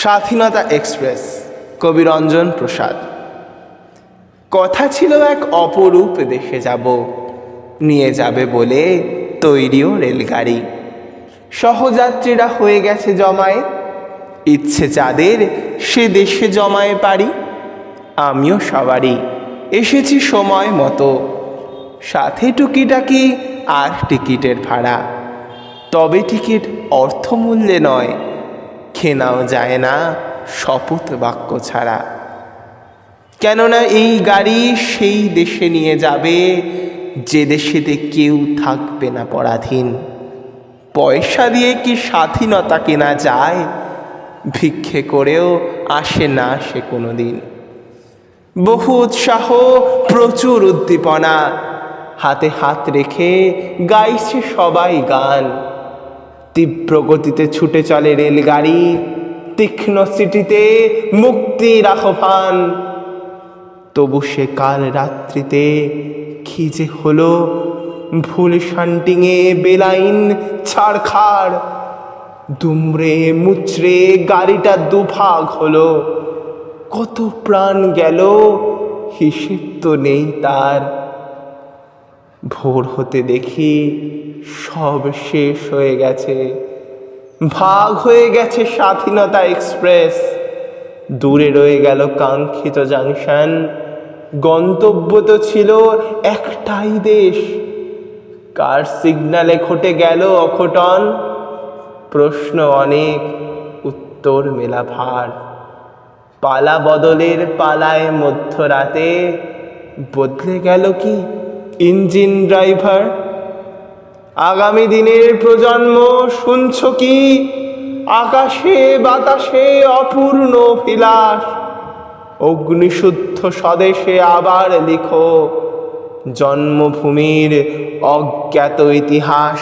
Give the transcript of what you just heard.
স্বাধীনতা এক্সপ্রেস, কবিরঞ্জন প্রসাদ। কথা ছিল এক অপরূপ দেশে যাব, নিয়ে যাবে বলে তৈরিও রেলগাড়ি। সহযাত্রীরা হয়ে গেছে জমায়ে, ইচ্ছে যাদের সে দেশে জমায়ে পারি, আমিও সবারই। এসেছি সময় মতো, সাথে টুকিটাকি আর টিকিটের ভাড়া। তবে টিকিট অর্থমূল্যে নয় কেনাও যায় না শপথ বাক্য ছাড়া। কেননা এই গাড়ি সেই দেশে নিয়ে যাবে, যে দেশেতে কেউ থাকবে না পরাধীন। পয়সা দিয়ে কি স্বাধীনতা কেনা যায়? ভিক্ষে করেও আসে না সে কোনো দিন বহু উৎসাহ, প্রচুর উদ্দীপনা, হাতে হাত রেখে গাইছে সবাই গান। তীব্র গতিতে ছুটে চলে রেলগাড়ি। তীক্ষ্ণ সিটিতে মুক্তির আহ্বান। তবু সে কাল রাত্রিতে কি যে হলো? ভুল শান্টিংয়ে বেলাইন ছাড়খাড়। দুমড়ে মুচড়ে গাড়িটা দুভাগ হলো। কত প্রাণ গেল? হিসেব তো নেই তার। ভোর হতে দেখি সব শেষ হয়ে গেছে। ভাগ হয়ে গেছে স্বাধীনতা এক্সপ্রেস। দূরে রয়ে গেল কাঙ্ক্ষিত জাংশন। গন্তব্য তো ছিল একটাই দেশ। কার সিগনালে ঘটে গেল অঘটন? প্রশ্ন অনেক, উত্তর মেলা ভার। পালা বদলের পালায় মধ্যরাতে বদলে গেল কি ইঞ্জিন ড্রাইভার? আগামী দিনের প্রজন্ম, শুনছ কি? আকাশে, বাতাসে অপূর্ণ অভিলাষ। অগ্নিশুদ্ধ স্বদেশে আবার লিখো, জন্মভূমির অজ্ঞাত ইতিহাস।